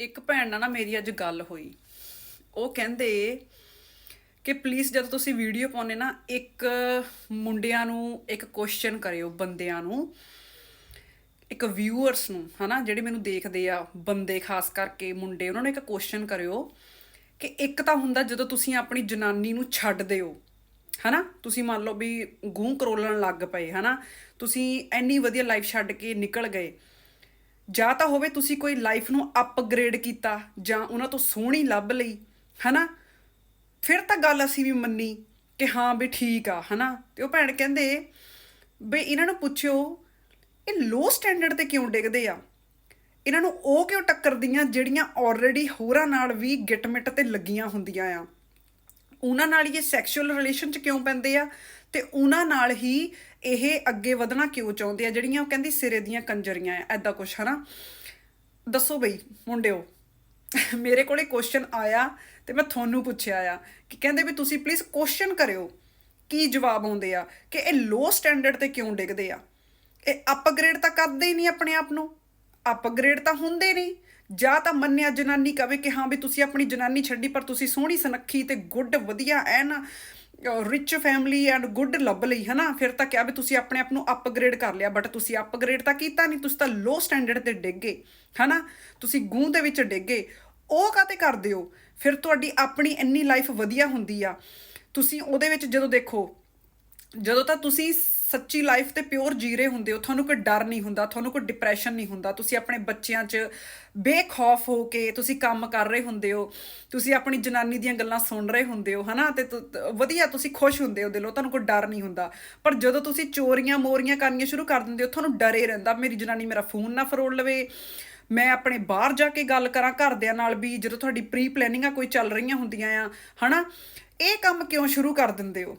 ਇੱਕ ਭੈਣ ਨਾਲ ਨਾ ਮੇਰੀ ਅੱਜ ਗੱਲ ਹੋਈ। ਉਹ ਕਹਿੰਦੇ ਕਿ ਪਲੀਜ਼ ਜਦੋਂ ਤੁਸੀਂ ਵੀਡੀਓ ਪਾਉਨੇ ਨਾ, ਇੱਕ ਮੁੰਡਿਆਂ ਨੂੰ ਇੱਕ ਕੁਐਸਚਨ ਕਰਿਓ ਬੰਦਿਆਂ ਨੂੰ। ਇੱਕ ਵਿਊਅਰਸ ਨੂੰ, ਹਨਾ, ਜਿਹੜੇ ਮੈਨੂੰ ਦੇਖਦੇ ਆ, ਬੰਦੇ ਖਾਸ ਕਰਕੇ ਮੁੰਡੇ, ਉਹਨਾਂ ਨੂੰ ਇੱਕ ਕੁਐਸਚਨ ਕਰਿਓ ਕਿ ਇੱਕ ਤਾਂ ਹੁੰਦਾ ਜਦੋਂ ਤੁਸੀਂ ਆਪਣੀ ਜਨਾਨੀ ਨੂੰ ਛੱਡਦੇ ਹੋ ਹਨਾ? ਤੁਸੀਂ ਮੰਨ ਲਓ ਵੀ ਗੂੰ ਕਰੋਲਣ ਲੱਗ ਪਏ, ਹਨਾ? ਤੁਸੀਂ ਇੰਨੀ ਵਧੀਆ ਲਾਈਫ ਛੱਡ ਕੇ ਨਿਕਲ ਗਏ। ਜਾਂ ਤਾਂ ਹੋਵੇ ਤੁਸੀਂ ਕੋਈ ਲਾਈਫ ਨੂੰ ਅਪਗ੍ਰੇਡ ਕੀਤਾ ਜਾਂ ਉਹਨਾਂ ਤੋਂ ਸੋਹਣੀ ਲੱਭ ਲਈ, ਹਨਾ? ਫਿਰ ਤਾਂ ਗੱਲ ਅਸੀਂ ਵੀ ਮੰਨੀ ਕਿ ਹਾਂ ਵੀ ਠੀਕ ਆ, ਹਨਾ? ਤੇ ਉਹ ਭੈਣ ਕਹਿੰਦੇ ਬਈ ਇਹਨਾਂ ਨੂੰ ਪੁੱਛਿਓ, ਇਹ ਲੋ ਸਟੈਂਡਰਡ ਤੇ ਕਿਉਂ ਡਿੱਗਦੇ ਆ? ਇਹਨਾਂ ਨੂੰ ਉਹ ਕਿਉਂ ਟੱਕਰਦੀਆਂ ਜਿਹੜੀਆਂ ਆਲਰੇਡੀ ਹੋਰਾਂ ਨਾਲ ਵੀ ਗਿਟਮਿਟ ਤੇ ਲੱਗੀਆਂ ਹੁੰਦੀਆਂ ਆ? ਉਹਨਾਂ ਨਾਲ ਹੀ ਇਹ ਸੈਕਸ਼ੂਅਲ ਰਿਲੇਸ਼ਨ ਚ ਕਿਉਂ ਪੈਂਦੇ ਆ? ਤੇ ਉਹਨਾਂ ਨਾਲ ਹੀ ਇਹ ਅੱਗੇ ਵਧਣਾ ਕਿਉਂ ਚਾਹੁੰਦੇ ਆ? ਜਿਹੜੀਆਂ ਉਹ ਕਹਿੰਦੀ ਸਿਰੇ ਦੀਆਂ ਕੰਜਰੀਆਂ ਆ ਐਦਾਂ ਕੁਛ, ਹਨਾ? ਦੱਸੋ ਬਈ, ਮੁੰਡਿਓ। ਮੇਰੇ ਕੋਲੇ ਕੁਐਸਚਨ ਆਇਆ ਤੇ ਮੈਂ ਤੁਹਾਨੂੰ ਪੁੱਛਿਆ ਆ ਕਿ ਕਹਿੰਦੇ ਵੀ ਤੁਸੀਂ ਪਲੀਜ਼ ਕੁਐਸਚਨ ਕਰਿਓ, ਕੀ ਜਵਾਬ ਆਉਂਦੇ ਆ? ਕਿ ਇਹ ਲੋ ਸਟੈਂਡਰਡ ਤੇ ਕਿਉਂ ਡਿੱਗਦੇ ਆ? ਇਹ ਅਪਗ੍ਰੇਡ ਤਾਂ ਕਰਦੇ ਹੀ ਨਹੀਂ ਆਪਣੇ ਆਪ ਨੂੰ। ਅਪਗ੍ਰੇਡ ਤਾਂ ਹੁੰਦੇ ਨਹੀਂ। ਜਾਂ ਤਾਂ ਮੰਨਿਆ ਜਨਾਨੀ ਕਵੇ ਕਿ ਹਾਂ ਵੀ ਤੁਸੀਂ ਆਪਣੀ ਜਨਾਨੀ ਛੱਡੀ, ਪਰ ਤੁਸੀਂ ਸੋਹਣੀ ਸੁਨੱਖੀ ਤੇ ਗੁੱਡ, ਵਧੀਆ an rich family and good ਲੱਭ ਲਈ, ਹਨਾ? ਫਿਰ ਤਾਂ ਕਿਹਾ ਵੀ ਤੁਸੀਂ ਆਪਣੇ ਆਪ ਨੂੰ ਅਪਗ੍ਰੇਡ ਕਰ ਲਿਆ ਬਟ ਤੁਸੀਂ ਅਪਗ੍ਰੇਡ ਤਾਂ ਕੀਤਾ ਨਹੀਂ ਤੁਸੀਂ ਤਾਂ ਲੋ ਸਟੈਂਡਰਡ ਤੇ ਡਿੱਗੇ, ਹਨਾ? ਤੁਸੀਂ ਗੂੰ ਦੇ ਵਿੱਚ ਡਿੱਗੇ। ਉਹ ਕਾਤੇ ਕਰਦੇ ਹੋ? ਫਿਰ ਤੁਹਾਡੀ ਆਪਣੀ ਇੰਨੀ ਲਾਈਫ ਵਧੀਆ ਹੁੰਦੀ ਆ। ਤੁਸੀਂ ਉਹਦੇ ਵਿੱਚ ਜਦੋਂ ਦੇਖੋ, ਜਦੋਂ ਤਾਂ ਤੁਸੀਂ ਸੱਚੀ ਲਾਈਫ ਤੇ ਪਿਓਰ ਜੀ ਰਹੇ ਹੁੰਦੇ ਹੋ, ਤੁਹਾਨੂੰ ਕੋਈ ਡਰ ਨਹੀਂ ਹੁੰਦਾ, ਤੁਹਾਨੂੰ ਕੋਈ ਡਿਪਰੈਸ਼ਨ ਨਹੀਂ ਹੁੰਦਾ, ਤੁਸੀਂ ਆਪਣੇ ਬੱਚਿਆਂ 'ਚ ਬੇਖੌਫ ਹੋ ਕੇ ਤੁਸੀਂ ਕੰਮ ਕਰ ਰਹੇ ਹੁੰਦੇ ਹੋ, ਤੁਸੀਂ ਆਪਣੀ ਜਨਾਨੀ ਦੀਆਂ ਗੱਲਾਂ ਸੁਣ ਰਹੇ ਹੁੰਦੇ ਹੋ, ਹਨਾ, ਤੇ ਤੁ- ਤ- ਵਧੀਆ ਤੁਸੀਂ ਖੁਸ਼ ਹੁੰਦੇ ਹੋ ਦਿਲੋਂ, ਤੁਹਾਨੂੰ ਕੋਈ ਡਰ ਨਹੀਂ ਹੁੰਦਾ। ਪਰ ਜਦੋਂ ਤੁਸੀਂ ਚੋਰੀਆਂ ਮੋਰੀਆਂ ਕਰਨੀਆਂ ਸ਼ੁਰੂ ਕਰ ਦਿੰਦੇ ਹੋ, ਤੁਹਾਨੂੰ ਡਰੇ ਰਹਿੰਦਾ, ਮੇਰੀ ਜਨਾਨੀ ਮੇਰਾ ਫੋਨ ਨਾ ਫਰੋੜ ਲਵੇ। ਮੈਂ ਆਪਣੇ ਬਾਹਰ ਜਾ ਕੇ ਗੱਲ ਕਰਾਂ ਘਰਦਿਆਂ ਨਾਲ ਵੀ, ਜਦੋਂ ਤੁਹਾਡੀ ਪ੍ਰੀ ਪਲੈਨਿੰਗਾਂ ਕੋਈ ਚੱਲ ਰਹੀਆਂ ਹੁੰਦੀਆਂ ਆ, ਹਨਾ, ਇਹ ਕੰਮ ਕਿਉਂ ਸ਼ੁਰੂ ਕਰ ਦਿੰਦੇ ਹੋ?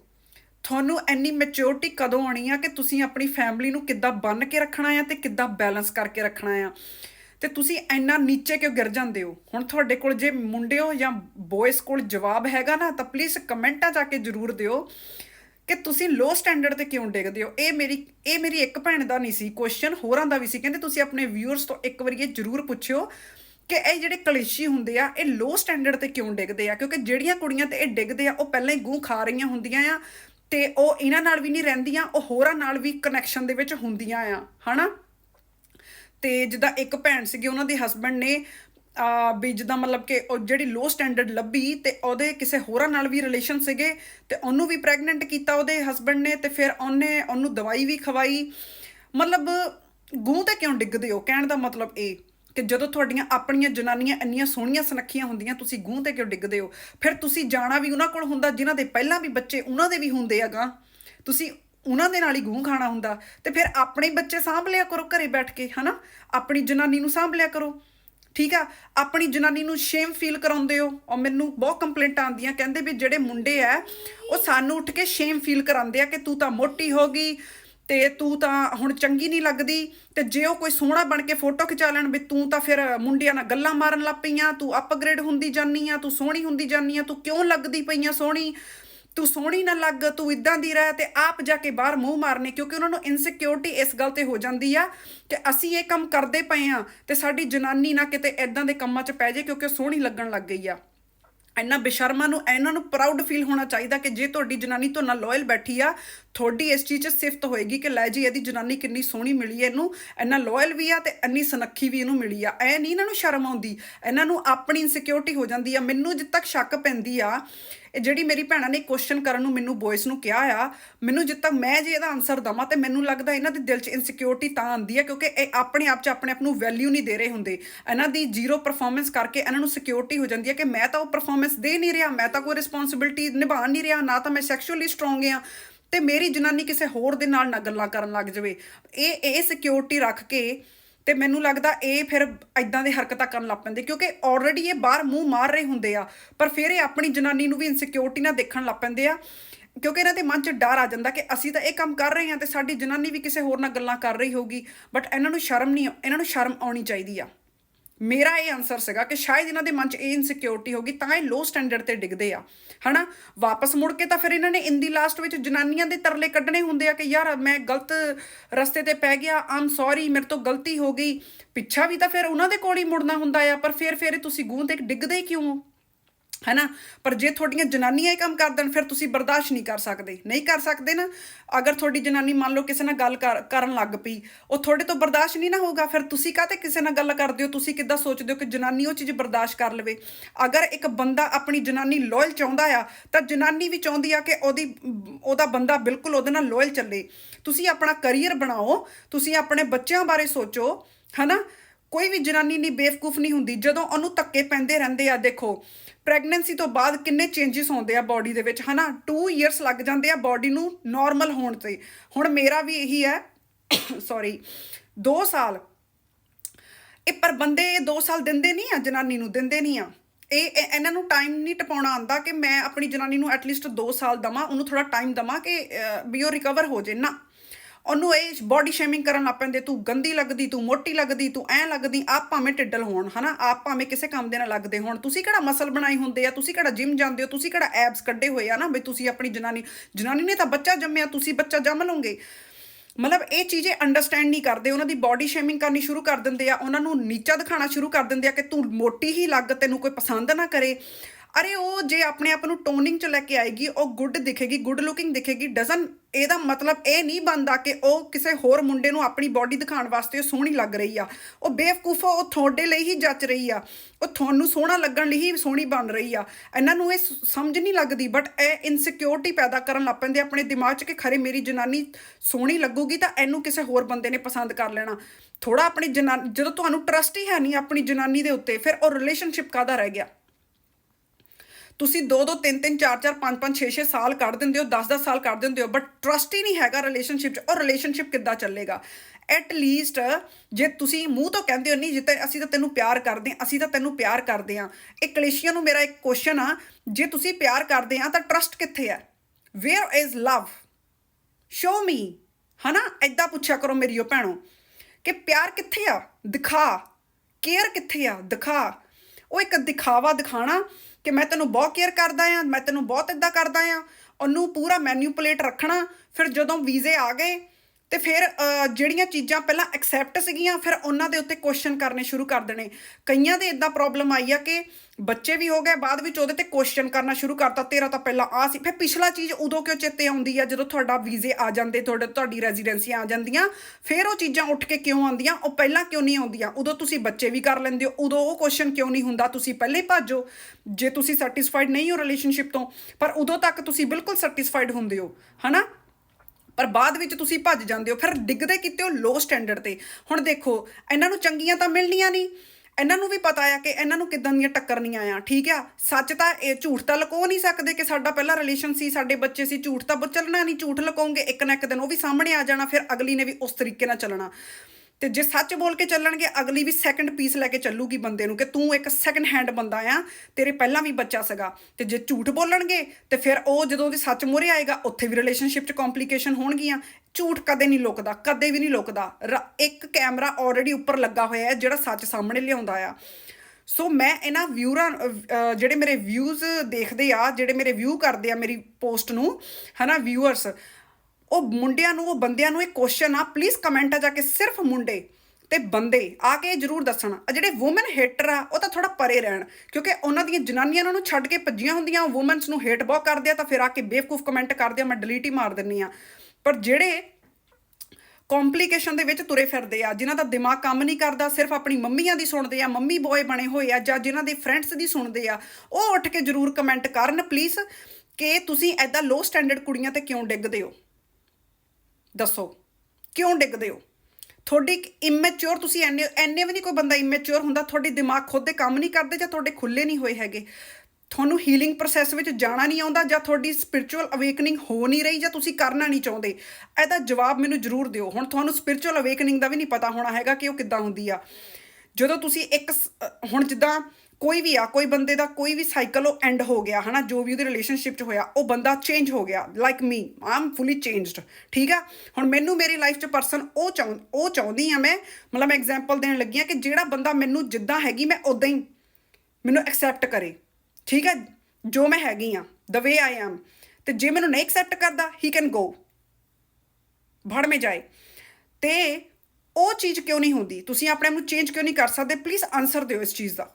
ਤੁਹਾਨੂੰ ਇੰਨੀ ਮੈਚੁਰਿਟੀ ਕਦੋਂ ਆਣੀ ਆ ਕਿ ਤੁਸੀਂ ਆਪਣੀ ਫੈਮਿਲੀ ਨੂੰ ਕਿੱਦਾਂ ਬੰਨ ਕੇ ਰੱਖਣਾ ਆ ਤੇ ਕਿੱਦਾਂ ਬੈਲੈਂਸ ਕਰਕੇ ਰੱਖਣਾ ਆ? ਤੇ ਤੁਸੀਂ ਇੰਨਾ ਨੀਚੇ ਕਿਉਂ ਗਿਰ ਜਾਂਦੇ ਹੋ? ਹੁਣ ਤੁਹਾਡੇ ਕੋਲ ਜੇ ਮੁੰਡਿਓ ਜਾਂ ਬॉयਜ਼ ਕੋਲ ਜਵਾਬ ਹੈਗਾ ਨਾ, ਤਾਂ ਪਲੀਜ਼ ਕਮੈਂਟਾਂ ਜਾ ਕੇ ਜਰੂਰ ਦਿਓ ਕਿ ਤੁਸੀਂ ਲੋ ਸਟੈਂਡਰਡ ਤੇ ਕਿਉਂ ਡਿੱਗਦੇ ਹੋ? ਇਹ ਮੇਰੀ ਇਹ ਮੇਰੀ ਇੱਕ ਭੈਣ ਦਾ ਨਹੀਂ ਸੀ ਕੁਐਸਚਨ ਹੋਰਾਂ ਦਾ ਵੀ ਸੀ। ਕਹਿੰਦੇ ਤੁਸੀਂ ਆਪਣੇ ਵਿਊਅਰਸ ਤੋਂ ਇੱਕ ਵਾਰੀ ਇਹ ਜਰੂਰ ਪੁੱਛਿਓ ਕਿ ਇਹ ਜਿਹੜੇ ਕਲੇਸ਼ੀ ਹੁੰਦੇ ਆ, ਇਹ ਲੋ ਸਟੈਂਡਰਡ ਤੇ ਕਿਉਂ ਡਿੱਗਦੇ ਆ? ਕਿਉਂਕਿ ਜਿਹੜੀਆਂ ਕੁੜੀਆਂ ਤੇ ਇਹ ਡਿੱਗਦੇ ਆ, ਉਹ ਪਹਿਲਾਂ ਹੀ ਗੂੰ ਖਾ ਰਹੀਆਂ ਹੁੰਦੀਆਂ ਆ। ਤੇ ਉਹ ਇਹਨਾਂ ਨਾਲ ਵੀ ਨਹੀਂ ਰਹਿੰਦੀਆਂ, ਉਹ ਹੋਰਾਂ ਨਾਲ ਵੀ ਕਨੈਕਸ਼ਨ ਦੇ ਵਿੱਚ ਹੁੰਦੀਆਂ ਆ, ਹਨਾ? ਤੇ ਜਿੱਦਾਂ ਇੱਕ ਭੈਣ ਸੀਗੀ, ਉਹਨਾਂ ਦੇ ਹਸਬੰਡ ਨੇ, ਆ, ਵੀ ਜਿੱਦਾਂ ਮਤਲਬ ਕਿ ਉਹ ਜਿਹੜੀ ਲੋ ਸਟੈਂਡਰਡ ਲੱਭੀ ਤੇ ਉਹਦੇ ਕਿਸੇ ਹੋਰਾਂ ਨਾਲ ਵੀ ਰਿਲੇਸ਼ਨ ਸੀਗੇ ਤੇ ਉਹਨੂੰ ਵੀ ਪ੍ਰੈਗਨੈਂਟ ਕੀਤਾ ਉਹਦੇ ਹਸਬੰਡ ਨੇ ਤੇ ਫਿਰ ਉਹਨੇ ਉਹਨੂੰ ਦਵਾਈ ਵੀ ਖਵਾਈ। ਮਤਲਬ ਗੂੰ ਤੇ ਕਿਉਂ ਡਿੱਗਦੇ ਹੋ? ਕਹਿਣ ਦਾ ਮਤਲਬ ਇਹ। ਕਿ ਜਦੋਂ ਤੁਹਾਡੀਆਂ ਆਪਣੀਆਂ ਜਨਾਨੀਆਂ ਇੰਨੀਆਂ ਸੋਹਣੀਆਂ ਸੁਨੱਖੀਆਂ ਹੁੰਦੀਆਂ, ਤੁਸੀਂ ਗੂੰ ਤੇ ਕਿਉਂ ਡਿੱਗਦੇ ਹੋ? ਫਿਰ ਤੁਸੀਂ ਜਾਣਾ ਵੀ ਉਹਨਾਂ ਕੋਲ ਹੁੰਦਾ, ਜਿਨ੍ਹਾਂ ਦੇ ਪਹਿਲਾਂ ਵੀ ਬੱਚੇ ਉਹਨਾਂ ਦੇ ਵੀ ਹੁੰਦੇ ਆਗਾ ਤੁਸੀਂ ਉਹਨਾਂ ਦੇ ਨਾਲ ਹੀ ਗੂੰ ਖਾਣਾ ਹੁੰਦਾ। ਤੇ ਫਿਰ ਆਪਣੇ ਬੱਚੇ ਸਾਂਭ ਲਿਆ ਕਰੋ ਘਰੇ ਬੈਠ ਕੇ, ਹਨਾ? ਆਪਣੀ ਜਨਾਨੀ ਨੂੰ ਸਾਂਭ ਲਿਆ ਕਰੋ। ਠੀਕ ਆ? ਆਪਣੀ ਜਨਾਨੀ ਨੂੰ ਸ਼ੇਮ ਫੀਲ ਕਰਾਉਂਦੇ ਹੋ। ਔਰ ਮੈਨੂੰ ਬਹੁਤ ਕੰਪਲੇਂਟਾਂ ਆਉਂਦੀਆਂ, ਕਹਿੰਦੇ ਵੀ ਜਿਹੜੇ ਮੁੰਡੇ ਆ, ਉਹ ਸਾਨੂੰ ਉੱਠ ਕੇ ਸ਼ੇਮ ਫੀਲ ਕਰਾਉਂਦੇ ਆ ਕਿ ਤੂੰ ਤਾਂ ਮੋਟੀ ਹੋ ਗਈ ਤੇ ਤੂੰ ਤਾਂ ਹੁਣ ਚੰਗੀ ਨਹੀਂ ਲੱਗਦੀ ਤੇ ਜੇ ਉਹ ਕੋਈ ਸੋਹਣਾ ਬਣ ਕੇ ਫੋਟੋ ਖਿਚਾ ਲੈਣ ਵੀ ਤੂੰ ਤਾਂ ਫਿਰ ਮੁੰਡਿਆਂ ਨਾਲ ਗੱਲਾਂ ਮਾਰਨ ਲੱਗ ਪਈਆਂ, ਤੂੰ ਅਪਗ੍ਰੇਡ ਹੁੰਦੀ ਜਾਨੀ ਆ, ਤੂੰ ਸੋਹਣੀ ਹੁੰਦੀ ਜਾਨੀ ਆ, ਤੂੰ ਕਿਉਂ ਲੱਗਦੀ ਪਈਆਂ ਸੋਹਣੀ? ਤੂੰ ਸੋਹਣੀ ਨਾ ਲੱਗ, ਤੂੰ ਇਦਾਂ ਦੀ ਰਹਿ ਤੇ ਆਪ ਜਾ ਕੇ ਬਾਹਰ ਮੂੰਹ ਮਾਰਨੇ ਕਿਉਂਕਿ ਉਹਨਾਂ ਨੂੰ ਇਨਸਿਕਿਉਰਿਟੀ ਇਸ ਗੱਲ ਤੇ ਹੋ ਜਾਂਦੀ ਆ ਕਿ ਅਸੀਂ ਇਹ ਕੰਮ ਕਰਦੇ ਪਏ ਆ ਤੇ ਸਾਡੀ ਜਨਾਨੀ ਨਾ ਕਿਤੇ ਇਦਾਂ ਦੇ ਕੰਮਾਂ 'ਚ ਪੈ ਜੇ ਕਿਉਂਕਿ ਉਹ ਸੋਹਣੀ ਲੱਗਣ ਲੱਗ ਗਈ ਆ। ਇੰਨਾ ਬੇਸ਼ਰਮਾਂ ਨੂੰ, ਇਹਨਾਂ ਨੂੰ ਪ੍ਰਾਊਡ ਫੀਲ ਹੋਣਾ ਚਾਹੀਦਾ ਕਿ ਜੇ ਤੁਹਾਡੀ ਜਨਾਨੀ ਤੋਂ ਨਾਲ ਲਾਇਲ ਬੈਠੀ ਆ, ਤੁਹਾਡੀ ਇਸ ਚੀਜ਼ 'ਚ ਸਿਫਤ ਹੋਏਗੀ ਕਿ ਲੈ ਜੀ, ਇਹਦੀ ਜਨਾਨੀ ਕਿੰਨੀ ਸੋਹਣੀ ਮਿਲੀ ਹੈ ਇਹਨੂੰ, ਇੰਨਾ ਲਾਇਲ ਵੀ ਆ ਤੇ ਇੰਨੀ ਸਨੱਖੀ ਵੀ ਇਹਨੂੰ ਮਿਲੀ ਆ। ਐ ਨਹੀਂ ਇਹਨਾਂ ਨੂੰ ਸ਼ਰਮ ਆਉਂਦੀ, ਇਹਨਾਂ ਨੂੰ ਆਪਣੀ ਇਨਸਿਕਿਉਰਿਟੀ ਹੋ ਜਾਂਦੀ ਆ। ਮੈਨੂੰ ਜਿੱਦ ਤੱਕ ਸ਼ੱਕ ਪੈਂਦੀ ਆ ਇਹ ਜਿਹੜੀ ਮੇਰੀ ਭੈਣਾਂ ਨੇ ਕੁਐਸਚਨ ਕਰਨ ਨੂੰ ਮੈਨੂੰ ਵੌਇਸ ਨੂੰ ਕਿਹਾ ਆ, ਮੈਨੂੰ ਜਿੱਦ ਤੱਕ ਮੈਂ ਜੇ ਇਹਦਾ ਆਨਸਰ ਦਵਾਂ ਤੇ ਮੈਨੂੰ ਲੱਗਦਾ ਇਹਨਾਂ ਦੇ ਦਿਲ 'ਚ ਇਨਸਿਕਿਉਰਿਟੀ ਤਾਂ ਆਉਂਦੀ ਹੈ ਕਿਉਂਕਿ ਇਹ ਆਪਣੇ ਆਪ 'ਚ, ਆਪਣੇ ਆਪ ਨੂੰ ਵੈਲਿਊ ਨਹੀਂ ਦੇ ਰਹੇ ਹੁੰਦੇ। ਇਹਨਾਂ ਦੀ ਜ਼ੀਰੋ ਪਰਫਾਰਮੈਂਸ ਕਰਕੇ ਇਹਨਾਂ ਨੂੰ ਸਿਕਿਉਰਿਟੀ ਹੋ ਜਾਂਦੀ ਹੈ ਕਿ ਮੈਂ ਤਾਂ ਉਹ ਪਰਫਾਰਮੈਂਸ ਦੇ ਨਹੀਂ ਰਿਹਾ, ਮੈਂ ਤਾਂ ਕੋਈ ਰਿਸਪੌਂਸਿਬਿਲਟੀ ਨਿਭਾ ਨਹੀਂ ਰਿਹਾ, ਨਾ ਤਾਂ ਮੈਂ ਸੈਕਸ਼ੂਅਲੀ ਸਟਰੋਂਗ ਆ। ਤੇ ਮੇਰੀ ਜਨਾਨੀ ਕਿਸੇ ਹੋਰ ਦੇ ਨਾਲ ਨਾ ਗੱਲਾਂ ਕਰਨ ਲੱਗ ਜਾਵੇ। ਇਹ ਇਹ ਸਿਕਿਉਰਿਟੀ ਰੱਖ ਕੇ ਤੇ ਮੈਨੂੰ ਲੱਗਦਾ ਇਹ ਫਿਰ ਇਦਾਂ ਦੇ ਹਰਕਤਾਂ ਕਰਨ ਲੱਗ ਪੈਂਦੇ, ਕਿਉਂਕਿ ਆਲਰੇਡੀ ਇਹ ਬਾਹਰ ਮੂੰਹ ਮਾਰ ਰਹੇ ਹੁੰਦੇ ਆ, ਪਰ ਫਿਰ ਇਹ ਆਪਣੀ ਜਨਾਨੀ ਨੂੰ ਵੀ ਇਨਸਿਕਿਉਰਿਟੀ ਨਾਲ ਦੇਖਣ ਲੱਗ ਪੈਂਦੇ ਆ, ਕਿਉਂਕਿ ਇਹਨਾਂ ਦੇ ਮਨ 'ਚ ਡਰ ਆ ਜਾਂਦਾ ਕਿ ਅਸੀਂ ਤਾਂ ਇਹ ਕੰਮ ਕਰ ਰਹੇ ਹਾਂ ਤੇ ਸਾਡੀ ਜਨਾਨੀ ਵੀ ਕਿਸੇ ਹੋਰ ਨਾਲ ਗੱਲਾਂ ਕਰ ਰਹੀ ਹੋਊਗੀ ਬਟ ਇਹਨਾਂ ਨੂੰ ਸ਼ਰਮ ਨਹੀਂ, ਇਹਨਾਂ ਨੂੰ ਸ਼ਰਮ ਆਉਣੀ ਚਾਹੀਦੀ ਆ। ਮੇਰਾ ਇਹ ਆਨਸਰ ਸੀਗਾ ਕਿ ਸ਼ਾਇਦ ਇਹਨਾਂ ਦੇ ਮਨ 'ਚ ਇਹ ਇਨਸਿਕਿਉਰਿਟੀ ਹੋਗੀ ਤਾਂ ਇਹ ਲੋ ਸਟੈਂਡਰਡ ਤੇ ਡਿੱਗਦੇ ਆ। ਹਨਾ? ਵਾਪਸ ਮੁੜ ਕੇ ਤਾਂ ਫਿਰ ਇਹਨਾਂ ਨੇ ਇਨ ਦੀ ਲਾਸਟ ਵਿੱਚ ਜਨਾਨੀਆਂ ਦੇ ਤਰਲੇ ਕੱਢਣੇ ਹੁੰਦੇ ਆ ਕਿ ਯਾਰ ਮੈਂ ਗਲਤ ਰਸਤੇ ਤੇ ਪੈ ਗਿਆ ਆਮ ਸੌਰੀ ਮੇਰੇ ਤੋਂ ਗਲਤੀ ਹੋ ਗਈ। ਪਿੱਛਾ ਵੀ ਤਾਂ ਫਿਰ ਉਹਨਾਂ ਦੇ ਕੋਲ ਹੀ ਮੁੜਨਾ ਹੁੰਦਾ ਆ, ਪਰ ਫਿਰ ਫਿਰ ਤੁਸੀਂ ਗੂੰ ਤੇ ਡਿੱਗਦੇ ਹੀ ਕਿਉਂ ਹੋ? ਹੈਨਾ? ਪਰ ਜੇ ਤੁਹਾਡੀਆਂ ਜਨਾਨੀਆਂ ਇਹ ਕੰਮ ਕਰ ਦੇਣ, ਫਿਰ ਤੁਸੀਂ ਬਰਦਾਸ਼ਤ ਨਹੀਂ ਕਰ ਸਕਦੇ। ਨਹੀਂ ਕਰ ਸਕਦੇ ਨਾ, ਅਗਰ ਤੁਹਾਡੀ ਜਨਾਨੀ ਮੰਨ ਲਓ ਕਿਸੇ ਨਾਲ ਗੱਲ ਕਰ- ਕਰਨ ਲੱਗ ਪਈ, ਉਹ ਤੁਹਾਡੇ ਤੋਂ ਬਰਦਾਸ਼ਤ ਨਹੀਂ ਨਾ ਹੋਊਗਾ, ਫਿਰ ਤੁਸੀਂ ਕਾਹਤੇ ਕਿਸੇ ਨਾਲ ਗੱਲ ਕਰਦੇ ਹੋ? ਤੁਸੀਂ ਕਿੱਦਾਂ ਸੋਚਦੇ ਹੋ ਕਿ ਜਨਾਨੀ ਉਹ ਚੀਜ਼ ਬਰਦਾਸ਼ਤ ਕਰ ਲਵੇ? ਅਗਰ ਇੱਕ ਬੰਦਾ ਆਪਣੀ ਜਨਾਨੀ ਲੋਇਲ ਚਾਹੁੰਦਾ ਆ, ਤਾਂ ਜਨਾਨੀ ਵੀ ਚਾਹੁੰਦੀ ਆ ਕਿ ਉਹਦੀ, ਉਹਦਾ ਬੰਦਾ ਬਿਲਕੁਲ ਉਹਦੇ ਨਾਲ ਲੋਇਲ ਚੱਲੇ। ਤੁਸੀਂ ਆਪਣਾ ਕੈਰੀਅਰ ਬਣਾਓ, ਤੁਸੀਂ ਆਪਣੇ ਬੱਚਿਆਂ ਬਾਰੇ ਸੋਚੋ, ਹਨਾ? ਕੋਈ ਵੀ ਜਨਾਨੀ ਨਹੀਂ ਬੇਵਕੂਫ ਨਹੀਂ ਹੁੰਦੀ, ਜਦੋਂ ਉਹਨੂੰ ਧੱਕੇ ਪੈਂਦੇ ਰਹਿੰਦੇ ਆ, ਦੇਖੋ ਪ੍ਰੈਗਨੈਂਸੀ ਤੋਂ ਬਾਅਦ ਕਿੰਨੇ ਚੇਂजेस ਹੁੰਦੇ ਆ ਬਾਡੀ ਦੇ ਵਿੱਚ, ਹਨਾ? 2 ਇਅਰਸ ਲੱਗ ਜਾਂਦੇ ਆ ਬਾਡੀ ਨੂੰ ਨਾਰਮਲ ਹੋਣ ਤੇ। ਹੁਣ ਮੇਰਾ ਵੀ ਇਹੀ ਹੈ ਸੌਰੀ 2 ਸਾਲ। ਇਹ ਪਰ ਬੰਦੇ 2 ਸਾਲ ਦਿੰਦੇ ਨਹੀਂ ਆ, ਜਨਾਨੀ ਨੂੰ ਦਿੰਦੇ ਨਹੀਂ ਆ। ਇਹ ਇਹਨਾਂ ਨੂੰ ਟਾਈਮ ਨਹੀਂ ਟਪਾਉਣਾ ਆਂਦਾ ਕਿ ਮੈਂ ਆਪਣੀ ਜਨਾਨੀ ਨੂੰ ਐਟਲੀਸਟ 2 ਸਾਲ ਦਵਾਂ, ਉਹਨੂੰ ਥੋੜਾ ਟਾਈਮ ਦਵਾਂ ਕਿ ਵੀ ਉਹ ਰਿਕਵਰ ਹੋ ਜੇ। ਨਾ। ਉਹਨੂੰ ਇਹ ਬਾਡੀ ਸ਼ੇਮਿੰਗ ਕਰਨ ਲੱਗ ਪੈਂਦੇ, ਤੂੰ ਗੰਦੀ ਲੱਗਦੀ, ਤੂੰ ਮੋਟੀ ਲੱਗਦੀ, ਤੂੰ ਐ ਲੱਗਦੀ, ਆਪ ਭਾਵੇਂ ਟਿੱਡਲ ਹੋਣ, ਹਨਾ? ਆਪ ਭਾਵੇਂ ਕਿਸੇ ਕੰਮ ਦੇ ਨਾਲ ਲੱਗਦੇ ਹੋਣ। ਤੁਸੀਂ ਕਿਹੜਾ ਮਸਲ ਬਣਾਈ ਹੁੰਦੇ ਆ? ਤੁਸੀਂ ਕਿਹੜਾ ਜਿਮ ਜਾਂਦੇ ਹੋ? ਤੁਸੀਂ ਕਿਹੜਾ ਐਬਸ ਕੱਢੇ ਹੋਏ ਆ ਨਾ? ਬਈ ਤੁਸੀਂ ਆਪਣੀ ਜਨਾਨੀ ਜਨਾਨੀ ਨੇ ਤਾਂ ਬੱਚਾ ਜੰਮਿਆ, ਤੁਸੀਂ ਬੱਚਾ ਜੰਮ ਲਓਗੇ। ਮਤਲਬ ਇਹ ਚੀਜ਼ੇ ਅੰਡਰਸਟੈਂਡ ਨਹੀਂ ਕਰਦੇ। ਉਹਨਾਂ ਦੀ ਬਾਡੀ ਸ਼ੇਮਿੰਗ ਕਰਨੀ ਸ਼ੁਰੂ ਕਰ ਦਿੰਦੇ ਆ। ਉਹਨਾਂ ਨੂੰ ਨੀਚਾ ਦਿਖਾਣਾ ਸ਼ੁਰੂ ਕਰ ਦਿੰਦੇ ਆ ਕਿ ਤੂੰ ਮੋਟੀ ਹੀ ਲੱਗ, ਤੈਨੂੰ ਕੋਈ ਪਸੰਦ ਨਾ ਕਰੇ। ਅਰੇ ਉਹ ਜੇ ਆਪਣੇ ਆਪ ਨੂੰ ਟੋਨਿੰਗ ਚ ਲੈ ਕੇ ਆਏਗੀ, ਉਹ ਗੁੱਡ ਦਿਖੇਗੀ ਗੁੱਡ ਲੁਕਿੰਗ ਦਿਖੇਗੀ ਡਸਨ ਇਹਦਾ ਮਤਲਬ ਇਹ ਨਹੀਂ ਬਣਦਾ ਕਿ ਉਹ ਕਿਸੇ ਹੋਰ ਮੁੰਡੇ ਨੂੰ ਆਪਣੀ ਬਾਡੀ ਦਿਖਾਉਣ ਵਾਸਤੇ ਉਹ ਸੋਹਣੀ ਲੱਗ ਰਹੀ ਆ। ਉਹ ਬੇਵਕੂਫ ਉਹ ਤੁਹਾਡੇ ਲਈ ਹੀ ਜੱਚ ਰਹੀ ਆ। ਉਹ ਤੁਹਾਨੂੰ ਸੋਹਣਾ ਲੱਗਣ ਲਈ ਹੀ ਸੋਹਣੀ ਬਣ ਰਹੀ ਆ। ਇਹਨਾਂ ਨੂੰ ਇਹ ਸਮਝ ਨਹੀਂ ਲੱਗਦੀ ਬਟ ਇਹ ਇਨਸਿਕਿਉਰਿਟੀ ਪੈਦਾ ਕਰਨ ਲੱਗ ਪੈਂਦੇ ਆਪਣੇ ਦਿਮਾਗ 'ਚ ਕਿ ਖਰੇ ਮੇਰੀ ਜਨਾਨੀ ਸੋਹਣੀ ਲੱਗੂਗੀ ਤਾਂ ਇਹਨੂੰ ਕਿਸੇ ਹੋਰ ਬੰਦੇ ਨੇ ਪਸੰਦ ਕਰ ਲੈਣਾ। ਥੋੜਾ ਆਪਣੀ ਜਨਾਨੀ ਜਦੋਂ ਤੁਹਾਨੂੰ ਟਰਸਟ ਹੀ ਹੈ ਨਹੀਂ ਆਪਣੀ ਜਨਾਨੀ ਦੇ ਉੱਤੇ, ਫਿਰ ਉਹ ਰਿਲੇਸ਼ਨਸ਼ਿਪ ਕਾਦਾ ਰਹਿ ਗਿਆ? ਤੁਸੀਂ 2 2 3 3 4 4 5 5 6 6 ਸਾਲ ਕੱਢ ਦਿੰਦੇ ਹੋ 10 10 ਸਾਲ ਕੱਢ ਦਿੰਦੇ ਹੋ ਬਟ ਟਰਸਟ ਹੀ ਨਹੀਂ ਹੈਗਾ ਰਿਲੇਸ਼ਨਸ਼ਿਪ 'ਚ ਔਰ ਰਿਲੇਸ਼ਨਸ਼ਿਪ ਕਿੱਦਾਂ ਚੱਲੇਗਾ? ਐਟ ਲੀਸਟ ਜੇ ਤੁਸੀਂ ਮੂੰਹ ਤੋਂ ਕਹਿੰਦੇ ਹੋ, ਨਹੀਂ ਜਿੱਤੇ ਅਸੀਂ ਤਾਂ ਤੈਨੂੰ ਪਿਆਰ ਕਰਦੇ ਹਾਂ, ਅਸੀਂ ਤਾਂ ਤੈਨੂੰ ਪਿਆਰ ਕਰਦੇ ਹਾਂ। ਇਹ ਕਲੇਸ਼ੀਆਂ ਨੂੰ ਮੇਰਾ ਇੱਕ ਕੁਐਸਚਨ ਆ, ਜੇ ਤੁਸੀਂ ਪਿਆਰ ਕਰਦੇ ਆ ਤਾਂ ਟਰਸਟ ਕਿੱਥੇ ਆ where is love show me ਹਨਾ? ਐਦਾਂ ਪੁੱਛਿਆ ਕਰੋ ਮੇਰੀਓ ਭੈਣੋ ਕਿ ਪਿਆਰ ਕਿੱਥੇ ਆ? ਦਿਖਾ। ਕੇਅਰ ਕਿੱਥੇ ਆ? ਦਿਖਾ। ਉਹ ਇੱਕ ਦਿਖਾਵਾ ਦਿਖਾਣਾ ਕਿ ਮੈਂ ਤੈਨੂੰ ਬਹੁਤ ਕੇਅਰ ਕਰਦਾ ਆ, ਮੈਂ ਤੈਨੂੰ ਬਹੁਤ ਇਦਾਂ ਕਰਦਾ ਆ। ਉਹਨੂੰ ਪੂਰਾ ਮੈਨੂਪੂਲੇਟ ਰੱਖਣਾ, ਫਿਰ ਜਦੋਂ ਵੀਜ਼ੇ ਆ ਗਏ ਤੇ ਫਿਰ ਜਿਹੜੀਆਂ ਚੀਜ਼ਾਂ ਪਹਿਲਾਂ ਐਕਸੈਪਟ ਸੀਗੀਆਂ, ਫਿਰ ਉਹਨਾਂ ਦੇ ਉੱਤੇ ਕੁਐਸਚਨ ਕਰਨੇ ਸ਼ੁਰੂ ਕਰ ਦੇਣੇ। ਕਈਆਂ ਦੇ ਇਦਾਂ ਪ੍ਰੋਬਲਮ ਆਈ ਆ ਕਿ ਬੱਚੇ ਵੀ ਹੋ ਗਏ, ਬਾਅਦ ਵਿੱਚ ਉਹਦੇ ਤੇ ਕੁਐਸਚਨ ਕਰਨਾ ਸ਼ੁਰੂ ਕਰਤਾ, ਤੇਰਾ ਤਾਂ ਪਹਿਲਾਂ ਆ ਸੀ। ਫਿਰ ਪਿਛਲਾ ਚੀਜ਼ ਉਦੋਂ ਕਿਉਂ ਚੇਤੇ ਆਉਂਦੀ ਆ? ਜਦੋਂ ਤੁਹਾਡਾ ਵੀਜ਼ੇ ਆ ਜਾਂਦੇ, ਤੁਹਾਡੇ, ਤੁਹਾਡੀ ਰੈਜ਼ੀਡੈਂਸੀਆਂ ਆ ਜਾਂਦੀਆਂ, ਫਿਰ ਉਹ ਚੀਜ਼ਾਂ ਉੱਠ ਕੇ ਕਿਉਂ ਆਉਂਦੀਆਂ? ਉਹ ਪਹਿਲਾਂ ਕਿਉਂ ਨਹੀਂ ਆਉਂਦੀਆਂ? ਉਦੋਂ ਤੁਸੀਂ ਬੱਚੇ ਵੀ ਕਰ ਲੈਂਦੇ ਹੋ। ਉਦੋਂ ਉਹ ਕੁਐਸਚਨ ਕਿਉਂ ਨਹੀਂ ਹੁੰਦਾ? ਤੁਸੀਂ ਪਹਿਲੇ ਭਾਜੋ ਜੇ ਤੁਸੀਂ ਸੈਟੀਸਫਾਈਡ ਨਹੀਂ ਹੋ ਰਿਲੇਸ਼ਨਸ਼ਿਪ ਤੋਂ, ਪਰ ਉਦੋਂ ਤੱਕ ਤੁਸੀਂ ਬਿਲਕੁਲ ਸੈਟੀਸਫਾਈਡ ਹੁੰਦੇ ਹੋ। ਹਨਾ? ਪਰ ਬਾਅਦ ਵਿੱਚ ਤੁਸੀਂ ਭੱਜ ਜਾਂਦੇ ਹੋ, ਫਿਰ ਡਿੱਗਦੇ ਕਿਤੇ ਹੋ ਲੋ ਸਟੈਂਡਰਡ ਤੇ। ਹੁਣ ਦੇਖੋ, ਇਹਨਾਂ ਨੂੰ ਚੰਗੀਆਂ ਤਾਂ ਮਿਲਣੀਆਂ ਨਹੀਂ। ਇਹਨਾਂ ਨੂੰ ਵੀ ਪਤਾ ਆ ਕਿ ਇਹਨਾਂ ਨੂੰ ਕਿਦਾਂ ਦੀਆਂ ਟੱਕਰਨੀਆਂ ਆ ਠੀਕ ਆ? ਸੱਚ ਤਾਂ ਇਹ ਝੂਠ ਤਾਂ ਲੁਕੋ ਨਹੀਂ ਸਕਦੇ ਕਿ ਸਾਡਾ ਪਹਿਲਾ ਰਿਲੇਸ਼ਨ ਸੀ, ਸਾਡੇ ਬੱਚੇ ਸੀ, ਝੂਠ ਤਾਂ ਚੱਲਣਾ ਨਹੀਂ, ਝੂਠ ਲੁਕਾਉਂਗੇ, ਇੱਕ ਨਾ ਇੱਕ ਦਿਨ ਉਹ ਵੀ ਸਾਹਮਣੇ ਆ ਜਾਣਾ, ਫਿਰ ਅਗਲੀ ਨੇ ਵੀ ਉਸ ਤਰੀਕੇ ਨਾਲ ਚੱਲਣਾ। ਤੇ ਜੇ ਸੱਚ ਬੋਲ ਕੇ ਚੱਲਣਗੇ, ਅਗਲੀ ਵੀ ਸੈਕੰਡ ਪੀਸ ਲੈ ਕੇ ਚੱਲੂਗੀ ਬੰਦੇ ਨੂੰ ਕਿ ਤੂੰ ਇੱਕ ਸੈਕੰਡ ਹੈਂਡ ਬੰਦਾ ਆ, ਤੇਰੇ ਪਹਿਲਾਂ ਵੀ ਬੱਚਾ ਸੀਗਾ। ਤੇ ਜੇ ਝੂਠ ਬੋਲਣਗੇ, ਤੇ ਫਿਰ ਉਹ ਜਦੋਂ ਉਹਦੀ ਸੱਚ ਮੂਹਰੇ ਆਏਗਾ, ਉੱਥੇ ਵੀ ਰਿਲੇਸ਼ਨਸ਼ਿਪ 'ਚ ਕੰਪਲਿਕੇਸ਼ਨ ਹੋਣਗੀਆਂ। ਝੂਠ ਕਦੇ ਨਹੀਂ ਲੁਕਦਾ, ਕਦੇ ਵੀ ਨਹੀਂ ਲੁਕਦਾ। ਰ- ਇੱਕ ਕੈਮਰਾ ਆਲਰੇਡੀ ਉੱਪਰ ਲੱਗਾ ਹੋਇਆ ਹੈ, ਜਿਹੜਾ ਸੱਚ ਸਾਹਮਣੇ ਲਿਆਉਂਦਾ ਆ। ਸੋ ਮੈਂ ਇਹਨਾਂ ਵਿਊਰਾਂ ਜਿਹੜੇ ਮੇਰੇ ਵਿਊਜ਼ ਦੇਖਦੇ ਆ, ਜਿਹੜੇ ਮੇਰੇ ਵਿਊ ਕਰਦੇ ਆ, ਮੇਰੀ ਪੋਸਟ ਨੂੰ, ਹਨਾ ਵਿਊਅਰਸ ਉਹ ਮੁੰਡਿਆਂ ਨੂੰ, ਉਹ ਬੰਦਿਆਂ ਨੂੰ ਇਹ ਕੁਐਸਚਨ ਆ ਪਲੀਜ਼ ਕਮੈਂਟ ਆ ਜਾ ਕੇ ਸਿਰਫ ਮੁੰਡੇ ਤੇ ਬੰਦੇ ਆ ਕੇ ਜਰੂਰ ਦੱਸਣ। ਆ ਜਿਹੜੇ ਔਮਨ ਹੇਟਰ ਆ, ਉਹ ਤਾਂ ਥੋੜਾ ਪਰੇ ਰਹਿਣ, ਕਿਉਂਕਿ ਉਹਨਾਂ ਦੀਆਂ ਜਨਾਨੀਆਂ ਉਹਨਾਂ ਨੂੰ ਛੱਡ ਕੇ ਭੱਜੀਆਂ ਹੁੰਦੀਆਂ, ਉਹ ਔਮਨਸ ਨੂੰ ਹੇਟ ਬਹੁਤ ਕਰਦੇ ਆ, ਤਾਂ ਫਿਰ ਆ ਕੇ ਬੇਵਕੂਫ ਕਮੈਂਟ ਕਰਦੇ ਆ, ਮੈਂ ਡਿਲੀਟ ਹੀ ਮਾਰ ਦਿੰਨੀ ਆ। ਪਰ ਜਿਹੜੇ ਕੰਪਲਿਕੇਸ਼ਨ ਦੇ ਵਿੱਚ ਤੁਰੇ ਫਿਰਦੇ ਆ, ਜਿਨ੍ਹਾਂ ਦਾ ਦਿਮਾਗ ਕੰਮ ਨਹੀਂ ਕਰਦਾ, ਸਿਰਫ ਆਪਣੀ ਮੰਮੀਆਂ ਦੀ ਸੁਣਦੇ ਆ, ਮੰਮੀ ਬੋਏ ਬਣੇ ਹੋਏ ਆ, ਜਾਂ ਜਿਨ੍ਹਾਂ ਦੇ ਫਰੈਂਡਸ ਦੀ ਸੁਣਦੇ ਆ, ਉਹ ਉੱਠ ਕੇ ਜਰੂਰ ਕਮੈਂਟ ਕਰਨ ਪਲੀਜ਼ ਕਿ ਤੁਸੀਂ ਐਦਾਂ ਲੋ ਸਟੈਂਡਰਡ ਕੁੜੀਆਂ ਤੇ ਕਿਉਂ ਡਿੱਗਦੇ ਹੋ? ਦੱਸੋ। ਕਿਉਂ ਡਿੱਗਦੇ ਹੋ? ਤੁਹਾਡੀ ਇਮੈਚੁਰ ਤੁਸੀਂ ਐਨੇ ਐਨੇ ਵੀ ਨਹੀਂ ਕੋਈ ਬੰਦਾ ਇਮੈਚੁਰ ਹੁੰਦਾ, ਤੁਹਾਡੇ ਦਿਮਾਗ ਖੁਦ ਦੇ ਕੰਮ ਨਹੀਂ ਕਰਦੇ ਜਾਂ ਤੁਹਾਡੇ ਖੁੱਲੇ ਨਹੀਂ ਹੋਏ ਹੈਗੇ। ਤੁਹਾਨੂੰ ਹੀਲਿੰਗ ਪ੍ਰੋਸੈਸ ਵਿੱਚ ਜਾਣਾ ਨਹੀਂ ਆਉਂਦਾ ਜਾਂ ਤੁਹਾਡੀ ਸਪਿਰਚੁਅਲ ਅਵੇਕਨਿੰਗ ਹੋ ਨਹੀਂ ਰਹੀ ਜਾਂ ਤੁਸੀਂ ਕਰਨਾ ਨਹੀਂ ਚਾਹੁੰਦੇ। ਇਹਦਾ ਜਵਾਬ ਮੈਨੂੰ ਜ਼ਰੂਰ ਦਿਓ। ਹੁਣ ਤੁਹਾਨੂੰ ਸਪਿਰਚੁਅਲ ਅਵੇਕਨਿੰਗ ਦਾ ਵੀ ਨਹੀਂ ਪਤਾ ਹੋਣਾ ਹੈਗਾ ਕਿ ਉਹ ਕਿੱਦਾਂ ਹੁੰਦੀ ਆ। ਜਦੋਂ ਤੁਸੀਂ ਇੱਕ ਸ- ਹੁਣ ਜਿੱਦਾਂ ਕੋਈ ਵੀ ਆ, ਕੋਈ ਬੰਦੇ ਦਾ ਕੋਈ ਵੀ ਸਾਈਕਲ ਉਹ ਐਂਡ ਹੋ ਗਿਆ, ਹਨਾ, ਜੋ ਵੀ ਉਹਦੇ ਰਿਲੇਸ਼ਨਸ਼ਿਪ 'ਚ ਹੋਇਆ, ਉਹ ਬੰਦਾ ਚੇਂਜ ਹੋ ਗਿਆ ਲਾਈਕ ਮੀ ਆਮ ਫੁੱਲੀ ਚੇਂਜਡ ਠੀਕ ਆ? ਹੁਣ ਮੈਨੂੰ ਮੇਰੀ ਲਾਈਫ 'ਚ ਪਰਸਨ ਉਹ ਚਾਹੁੰ, ਉਹ ਚਾਹੁੰਦੀ ਆ ਮੈਂ, ਮਤਲਬ ਮੈਂ ਐਗਜ਼ਾਮਪਲ ਦੇਣ ਲੱਗੀ ਆ ਕਿ ਜਿਹੜਾ ਬੰਦਾ ਮੈਨੂੰ ਜਿੱਦਾਂ ਹੈਗੀ, ਮੈਂ ਉਦਾਂ ਹੀ ਮੈਨੂੰ ਐਕਸੈਪਟ ਕਰੇ, ਠੀਕ ਹੈ ਜੋ ਮੈਂ ਹੈਗੀ ਆ ਦ ਵੇ ਆਈ ਐਮ ਤੇ ਜੇ ਮੈਨੂੰ ਨਹੀਂ ਐਕਸੈਪਟ ਕਰਦਾ ਹੀ ਕੈਨ ਗੋ ਭੜ ਮੇ ਜਾਏ। ਤੇ ਉਹ ਚੀਜ਼ ਕਿਉਂ ਨਹੀਂ ਹੁੰਦੀ? ਤੁਸੀਂ ਆਪਣੇ ਆਪ ਨੂੰ ਚੇਂਜ ਕਿਉਂ ਨਹੀਂ ਕਰ ਸਕਦੇ? ਪਲੀਜ਼ ਆਨਸਰ ਦਿਓ ਇਸ ਚੀਜ਼ ਦਾ।